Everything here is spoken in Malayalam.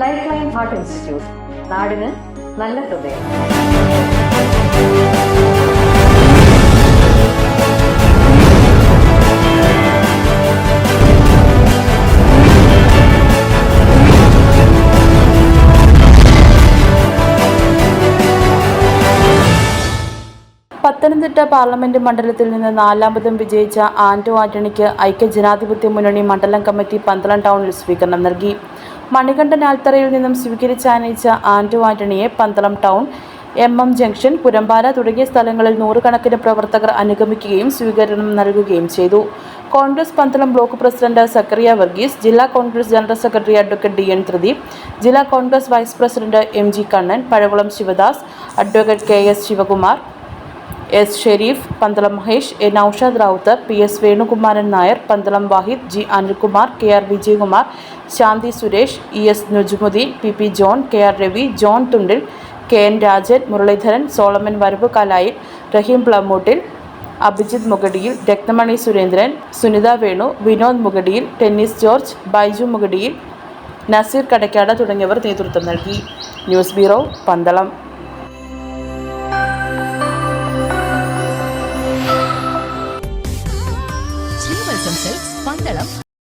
ലൈഫ് ലൈൻ ഹാർട്ട് ഇൻസ്റ്റിറ്റ്യൂട്ട് നാടിന് നല്ല ഹൃദയം. പത്തനംതിട്ട പാർലമെന്റ് മണ്ഡലത്തിൽ നിന്ന് നാലാമതും വിജയിച്ച ആന്റോ ആന്റണിക്ക് ഐക്യജനാധിപത്യ മുന്നണി മണ്ഡലം കമ്മിറ്റി പന്തളം ടൗണിൽ സ്വീകരണം നൽകി. മണികണ്ഠൻ ആൽത്തറയിൽ നിന്നും സ്വീകരിച്ചാനയിച്ച Anto ആന്റണിയെ Pandalam town M M junction Purampala തുടങ്ങിയ സ്ഥലങ്ങളിൽ നൂറുകണക്കിന് പ്രവർത്തകർ അനുഗമിക്കുകയും സ്വീകരണം നൽകുകയും ചെയ്തു. Congress Pandalam block president Zacharia Varghese ജില്ലാ Congress general secretary advocate D N Thrideep ജില്ലാ Congress vice president M G Kannan Pazhakulam Sivadas advocate K S Sivakumar S Sherif Pandalam Mahesh A Noushad Rawther P S Venukumaran Nair Pandalam Vahid G Anilkumar K R Vijayakumar Shanthi Suresh E S Nujumudeen P P John K R Ravi John Thundil K N Rajan Muraleedharan Solomon Varavukalayil Raheem Plamoottil Abhijith Mugadiyil Rakthamani Surendran Sunitha Venu Vinod Mugadiyil Tennis George Baiju Mugadiyil Naseer Kadakkad തുടങ്ങിയവർ നേതൃത്വം നൽകി. News bureau Pandalam. ஸ்ரீவல்சம் செல்ஸ் பந்தளம்